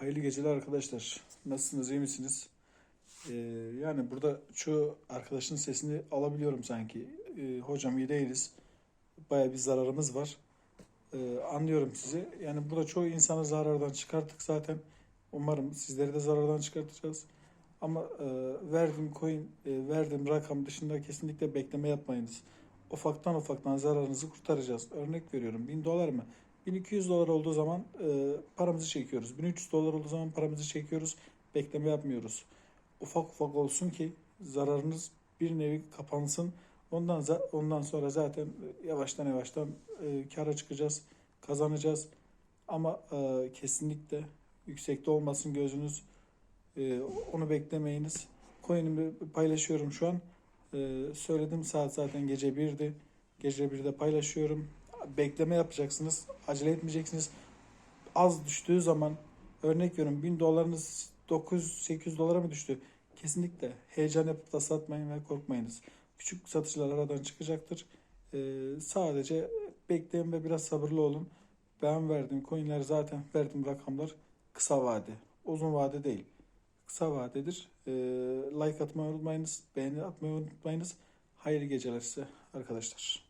Hayırlı geceler arkadaşlar. Nasılsınız, iyi misiniz? Ee, yani burada çoğu arkadaşın sesini alabiliyorum sanki. Ee, hocam iyi değiliz. Baya bir zararımız var. Ee, anlıyorum sizi. Yani burada çoğu insanı zarardan çıkarttık zaten. Umarım sizleri de zarardan çıkartacağız. Ama e, verdiğim coin, e, verdiğim rakam dışında kesinlikle bekleme yapmayınız. Ufaktan ufaktan zararınızı kurtaracağız. Örnek veriyorum 1000 dolar mı? 1200 dolar olduğu zaman e, paramızı çekiyoruz. 1300 dolar olduğu zaman paramızı çekiyoruz. Bekleme yapmıyoruz. Ufak ufak olsun ki zararınız bir nevi kapansın. Ondan ondan sonra zaten e, yavaştan yavaştan e, kâra çıkacağız, kazanacağız. Ama e, kesinlikle yüksekte olmasın gözünüz. E, onu beklemeyiniz. Coin'imi paylaşıyorum şu an. E, söyledim saat zaten gece 1'di. Gece 1'de paylaşıyorum. Bekleme yapacaksınız. Acele etmeyeceksiniz. Az düştüğü zaman örnek veriyorum 1000 dolarınız 900-800 dolara mı düştü? Kesinlikle heyecan yapıp da satmayın ve korkmayınız. Küçük satışlar aradan çıkacaktır. E, sadece bekleyin ve biraz sabırlı olun. Ben verdiğim coinler zaten verdiğim rakamlar kısa vade. Uzun vade değil. Kısa vadedir. E, like atmayı unutmayınız. Beğeni atmayı unutmayınız. Hayırlı geceler size arkadaşlar.